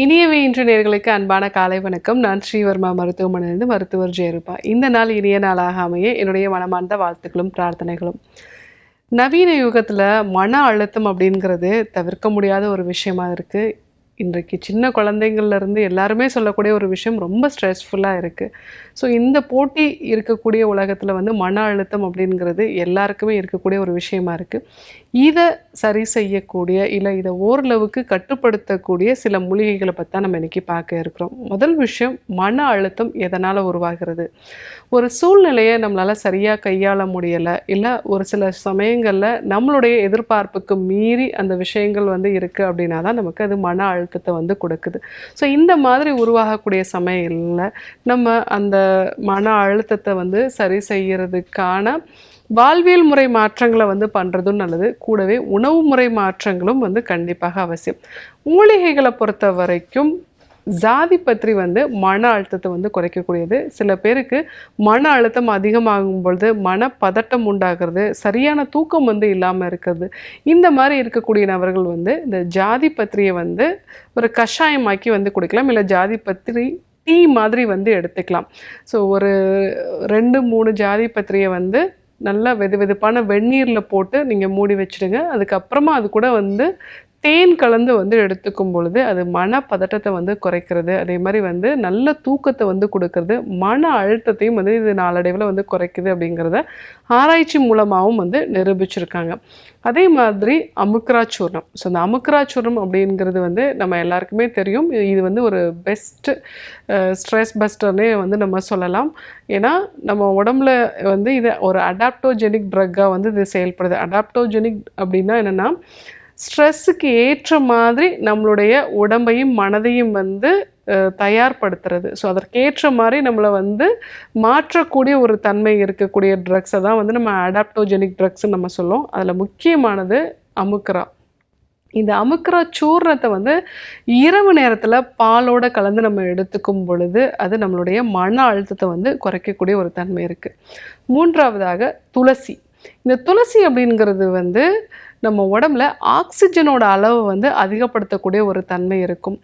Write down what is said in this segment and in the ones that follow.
இனியவே இன்று நேர்களுக்கு அன்பான காலை வணக்கம். நான் ஸ்ரீவர்மா மருத்துவமனையிலிருந்து மருத்துவர் ஜெயரூபா. இந்த நாள் இனிய நாளாக அமைய என்னுடைய மனமார்ந்த வாழ்த்துக்களும் பிரார்த்தனைகளும். நவீன யுகத்தில் மன அழுத்தம் அப்படிங்கிறது தவிர்க்க முடியாத ஒரு விஷயமா இருக்குது இன்றைக்கு சின்ன குழந்தைங்கள்லேருந்து எல்லாருமே சொல்லக்கூடிய ஒரு விஷயம் ரொம்ப ஸ்ட்ரெஸ்ஃபுல்லாக இருக்குது ஸோ இந்த போட்டி இருக்கக்கூடிய உலகத்தில் வந்து மன அழுத்தம் அப்படிங்கிறது எல்லாருக்குமே இருக்கக்கூடிய ஒரு விஷயமா இருக்குது இதை சரி செய்யக்கூடிய இல்லை இதை ஓரளவுக்கு கட்டுப்படுத்தக்கூடிய சில மூலிகைகளை பற்றி தான் நம்ம இன்றைக்கி பார்க்க இருக்கிறோம். முதல் விஷயம் மன அழுத்தம் எதனால் உருவாகிறது? ஒரு சூழ்நிலையை நம்மளால் சரியாக கையாள முடியலை இல்லை ஒரு சில சமயங்களில் நம்மளுடைய எதிர்பார்ப்புக்கு மீறி அந்த விஷயங்கள் வந்து இருக்குது அப்படின்னா தான் நமக்கு அது மன அழுத்தத்தை வந்து கொடுக்குது. ஸோ இந்த மாதிரி உருவாகக்கூடிய சமயங்களில் நம்ம அந்த மன அழுத்தத்தை வந்து சரி செய்யறதுக்கான வாழ்வியல் முறை மாற்றங்களை வந்து பண்ணுறதும் நல்லது. கூடவே உணவு முறை மாற்றங்களும் வந்து கண்டிப்பாக அவசியம். மூலிகைகளை பொறுத்த வரைக்கும் ஜாதி பற்றி வந்து மன அழுத்தத்தை வந்து குறைக்கக்கூடியது. சில பேருக்கு மன அழுத்தம் அதிகமாகும் பொழுது மன பதட்டம் உண்டாகிறது சரியான தூக்கம் வந்து இல்லாமல் இருக்கிறது. இந்த மாதிரி இருக்கக்கூடிய நபர்கள் வந்து இந்த ஜாதி பத்திரியை வந்து ஒரு கஷாயமாக்கி வந்து குடிக்கலாம். இல்லை ஜாதி பத்திரி டீ மாதிரி வந்து எடுத்துக்கலாம். ஸோ ஒரு ரெண்டு மூணு ஜாதி பத்திரியை வந்து நல்லா வெது வெதுப்பான வெந்நீரில் போட்டு நீங்கள் மூடி வச்சுடுங்க. அதுக்கப்புறமா அது கூட வந்து தேன் கலந்து வந்து எடுத்துக்கும் பொழுது அது மன பதட்டத்தை வந்து குறைக்கிறது. அதே மாதிரி வந்து நல்ல தூக்கத்தை வந்து கொடுக்கறது. மன அழுத்தத்தையும் வந்து இது நாளடைவில் வந்து குறைக்குது அப்படிங்கிறத ஆராய்ச்சி மூலமாகவும் வந்து நிரூபிச்சிருக்காங்க. அதே மாதிரி அமுக்ராச்சூர்ணம். ஸோ அந்த அமுக்ராச்சூர்ணம் அப்படிங்கிறது வந்து நம்ம எல்லாருக்குமே தெரியும். இது வந்து ஒரு பெஸ்ட்டு ஸ்ட்ரெஸ் பஸ்டர்னே வந்து நம்ம சொல்லலாம். ஏன்னா நம்ம உடம்புல வந்து இதை ஒரு அடாப்டோஜெனிக் ட்ரக்காக வந்து இது செயல்படுது. அடாப்டோஜெனிக் அப்படின்னா என்னென்னா ஸ்ட்ரெஸ்ஸுக்கு ஏற்ற மாதிரி நம்மளுடைய உடம்பையும் மனதையும் வந்து தயார்படுத்துறது. ஸோ அதற்கேற்ற மாதிரி நம்மளை வந்து மாற்றக்கூடிய ஒரு தன்மை இருக்கக்கூடிய ட்ரக்ஸை தான் வந்து நம்ம அடாப்டோஜெனிக் ட்ரக்ஸ்ன்னு நம்ம சொல்லுவோம். அதில் முக்கியமானது அமுக்ரா. இந்த அமுக்கிற சூர்ணத்தை வந்து இரவு நேரத்தில் பாலோட கலந்து நம்ம எடுத்துக்கும் பொழுது அது நம்மளுடைய மன அழுத்தத்தை வந்து குறைக்கக்கூடிய ஒரு தன்மை இருக்குது மூன்றாவதாக துளசி. இந்த துளசி அப்படிங்கிறது வந்து நம்ம உடம்புல ஆக்சிஜனோட அளவை வந்து அதிகப்படுத்தக்கூடிய ஒரு தன்மை இருக்கும்.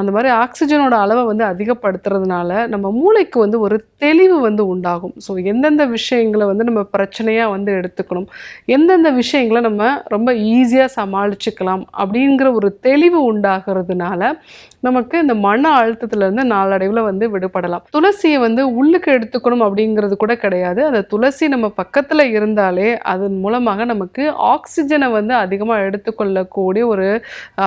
அந்த மாதிரி ஆக்சிஜனோட அளவை வந்து அதிகப்படுத்துறதுனால நம்ம மூளைக்கு வந்து ஒரு தெளிவு வந்து உண்டாகும். ஸோ எந்தெந்த விஷயங்களை வந்து நம்ம பிரச்சனையாக வந்து எடுத்துக்கணும் எந்தெந்த விஷயங்களை நம்ம ரொம்ப ஈஸியாக சமாளிச்சுக்கலாம் அப்படிங்கிற ஒரு தெளிவு உண்டாகிறதுனால நமக்கு இந்த மன அழுத்தத்துலேருந்து நாளடைவில் வந்து விடுபடலாம். துளசியை வந்து உள்ளுக்கு எடுத்துக்கணும் அப்படிங்கிறது கூட கிடையாது. அந்த துளசி நம்ம பக்கத்தில் இருந்தாலே அதன் மூலமாக நமக்கு ஆக்சிஜனை வந்து அதிகமாக எடுத்துக்கொள்ளக்கூடிய ஒரு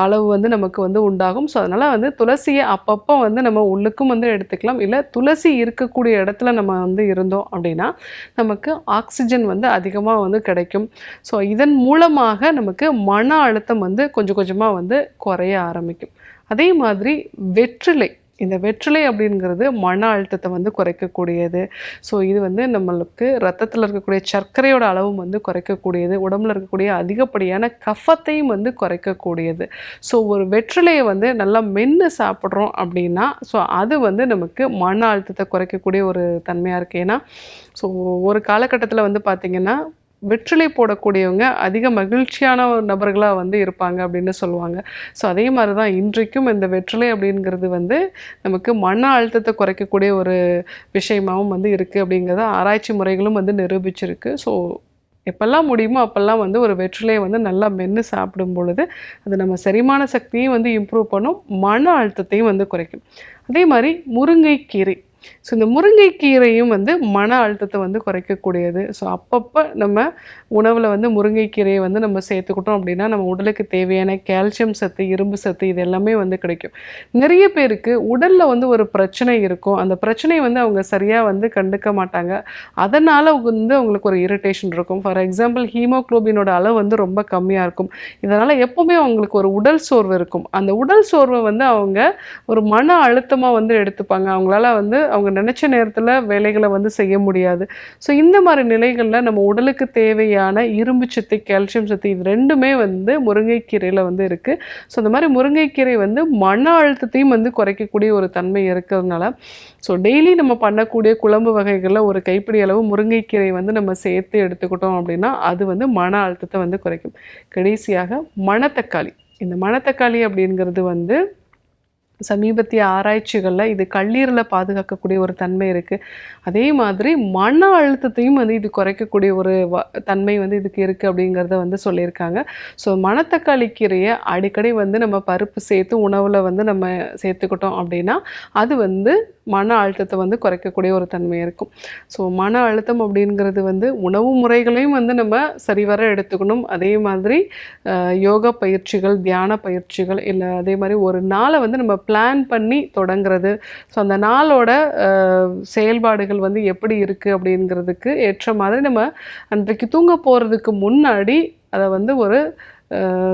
அளவு வந்து நமக்கு வந்து உண்டாகும். ஸோ அதனால் வந்து துளசியை அப்பப்போ வந்து நம்ம உள்ளுக்கும் வந்து எடுத்துக்கலாம். இல்லை துளசி இருக்கக்கூடிய இடத்துல நம்ம வந்து இருந்தோம் அப்படின்னா நமக்கு ஆக்சிஜன் வந்து அதிகமாக வந்து கிடைக்கும். ஸோ இதன் மூலமாக நமக்கு மன அழுத்தம் வந்து கொஞ்சம் கொஞ்சமாக வந்து குறைய ஆரம்பிக்கும். அதே மாதிரி வெற்றிலை. இந்த வெற்றிலை அப்படிங்கிறது மன அழுத்தத்தை வந்து குறைக்கக்கூடியது. ஸோ இது வந்து நம்மளுக்கு ரத்தத்தில் இருக்கக்கூடிய சர்க்கரையோட அளவும் வந்து குறைக்கக்கூடியது. உடம்புல இருக்கக்கூடிய அதிகப்படியான கஃபத்தையும் வந்து குறைக்கக்கூடியது. ஸோ ஒரு வெற்றிலையை வந்து நல்லா மென்று சாப்பிட்றோம் அப்படின்னா ஸோ அது வந்து நமக்கு மன அழுத்தத்தை குறைக்கக்கூடிய ஒரு தன்மையாக இருக்குது ஏன்னா ஸோ ஒரு காலகட்டத்தில் வந்து பார்த்திங்கன்னா வெற்றிலை போடக்கூடியவங்க அதிக மகிழ்ச்சியான ஒரு நபர்களாக வந்து இருப்பாங்க அப்படின்னு சொல்லுவாங்க. ஸோ அதே மாதிரி தான் இன்றைக்கும் இந்த வெற்றிலை அப்படிங்கிறது வந்து நமக்கு மன அழுத்தத்தை குறைக்கக்கூடிய ஒரு விஷயமாகவும் வந்து இருக்குது அப்படிங்கிறத ஆராய்ச்சி முறைகளும் வந்து நிரூபிச்சிருக்கு. ஸோ எப்பெல்லாம் முடியுமோ அப்போல்லாம் வந்து ஒரு வெற்றிலையை வந்து நல்லா மென்று சாப்பிடும் பொழுது அது நம்ம செரிமான சக்தியும் வந்து இம்ப்ரூவ் பண்ணும் மன அழுத்தத்தையும் வந்து குறைக்கும். அதே மாதிரி முருங்கைக்கீரை. ஸோ இந்த முருங்கைக்கீரையும் வந்து மன அழுத்தத்தை வந்து குறைக்கக்கூடியது. ஸோ அப்பப்போ நம்ம உணவில் வந்து முருங்கைக்கீரையை வந்து நம்ம சேர்த்துக்கிட்டோம் அப்படின்னா நம்ம உடலுக்கு தேவையான கால்சியம் சத்து இரும்பு சத்து இது எல்லாமே வந்து கிடைக்கும். நிறைய பேருக்கு உடலில் வந்து ஒரு பிரச்சனை இருக்கும். அந்த பிரச்சனையை வந்து அவங்க சரியாக வந்து கண்டுக்க மாட்டாங்க. அதனால் வந்து அவங்களுக்கு ஒரு இரிட்டேஷன் இருக்கும். ஃபார் எக்ஸாம்பிள் ஹீமோக்ளோபினோட அளவு வந்து ரொம்ப கம்மியாக இருக்கும். இதனால் எப்போவுமே அவங்களுக்கு ஒரு உடல் சோர்வு இருக்கும். அந்த உடல் சோர்வை வந்து அவங்க ஒரு மன அழுத்தமாக வந்து எடுத்துப்பாங்க. அவங்களால வந்து அவங்க நினச்ச நேரத்தில் வேலைகளை வந்து செய்ய முடியாது. ஸோ இந்த மாதிரி நிலைகளில் நம்ம உடலுக்கு தேவையான இரும்பு சத்து கால்சியம் சத்து இது ரெண்டுமே வந்து முருங்கைக்கீரையில் வந்து இருக்குது ஸோ இந்த மாதிரி முருங்கைக்கீரை வந்து மன அழுத்தத்தையும் வந்து குறைக்கக்கூடிய ஒரு தன்மை இருக்கிறதுனால ஸோ டெய்லி நம்ம பண்ணக்கூடிய குழம்பு வகைகளில் ஒரு கைப்பிடி அளவு முருங்கைக்கீரை வந்து நம்ம சேர்த்து எடுத்துக்கிட்டோம் அப்படின்னா அது வந்து மன அழுத்தத்தை வந்து குறைக்கும். கடைசியாக மணத்தக்காளி. இந்த மணத்தக்காளி அப்படிங்கிறது வந்து சமீபத்திய ஆராய்ச்சிகளில் இது கல்லீரலை பாதுகாக்கக்கூடிய ஒரு தன்மை இருக்குது அதே மாதிரி மன அழுத்தத்தையும் வந்து இது குறைக்கக்கூடிய ஒரு வ தன்மை வந்து இதுக்கு இருக்குது அப்படிங்கிறத வந்து சொல்லியிருக்காங்க. ஸோ மணத்தக்காளி கீரையை அடிக்கடி வந்து நம்ம பருப்பு சேர்த்து உணவில் வந்து நம்ம சேர்த்துக்கிட்டோம் அப்படின்னா அது வந்து மன அழுத்தத்தை வந்து குறைக்கக்கூடிய ஒரு தன்மை இருக்கும். ஸோ மன அழுத்தம் அப்படிங்கிறது வந்து உணவு முறைகளையும் வந்து நம்ம சரிவர எடுத்துக்கணும். அதே மாதிரி யோகா பயிற்சிகள் தியான பயிற்சிகள் இல்லை அதே மாதிரி ஒரு நாளை வந்து நம்ம பிளான் பண்ணி தொடங்குறது. ஸோ அந்த நாளோட செயல்பாடுகள் வந்து எப்படி இருக்குது அப்படிங்கிறதுக்கு ஏற்ற மாதிரி நம்ம அன்றைக்கு தூங்க போகிறதுக்கு முன்னாடி அதை வந்து ஒரு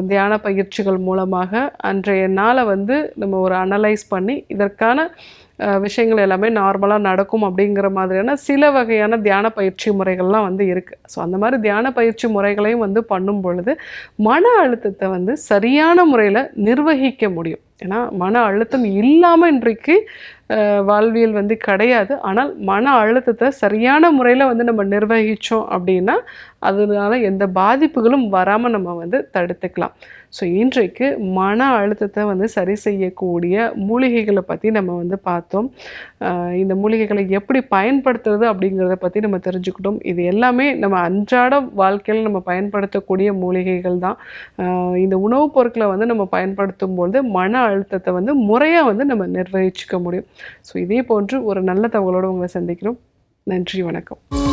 தியான பயிற்சிகள் மூலமாக அன்றைய நாளை வந்து நம்ம ஒரு அனலைஸ் பண்ணி இதற்கான விஷயங்கள் எல்லாமே நார்மலாக நடக்கும் அப்படிங்கிற மாதிரியான சில வகையான தியான பயிற்சி முறைகள்லாம் வந்து இருக்குது ஸோ அந்த மாதிரி தியான பயிற்சி முறைகளையும் வந்து பண்ணும் பொழுது மன அழுத்தத்தை வந்து சரியான முறையில் நிர்வகிக்க முடியும். ஏன்னா மன அழுத்தம் இல்லாமல் இன்றைக்கு வாழ்வியல் வந்து கிடையாது. ஆனால் மன அழுத்தத்தை சரியான முறையில் வந்து நம்ம நிர்வகித்தோம் அப்படின்னா அதனால எந்த பாதிப்புகளும் வராமல் நம்ம வந்து தடுத்துக்கலாம். ஸோ இன்றைக்கு மன அழுத்தத்தை வந்து சரி செய்யக்கூடிய மூலிகைகளை பற்றி நம்ம வந்து பார்த்தோம். இந்த மூலிகைகளை எப்படி பயன்படுத்துறது அப்படிங்கிறத பற்றி நம்ம தெரிஞ்சுக்கிட்டோம். இது எல்லாமே நம்ம அன்றாட வாழ்க்கையில் நம்ம பயன்படுத்தக்கூடிய மூலிகைகள் தான். இந்த உணவுப் பொருட்களை வந்து நம்ம பயன்படுத்தும் பொழுது மன அழுத்தத்தை வந்து முறையாக வந்து நம்ம நிர்வகிச்சுக்க முடியும். ஸோ இதே போன்று ஒரு நல்ல தகவலோடு உங்களை சந்திக்கிறோம். நன்றி வணக்கம்.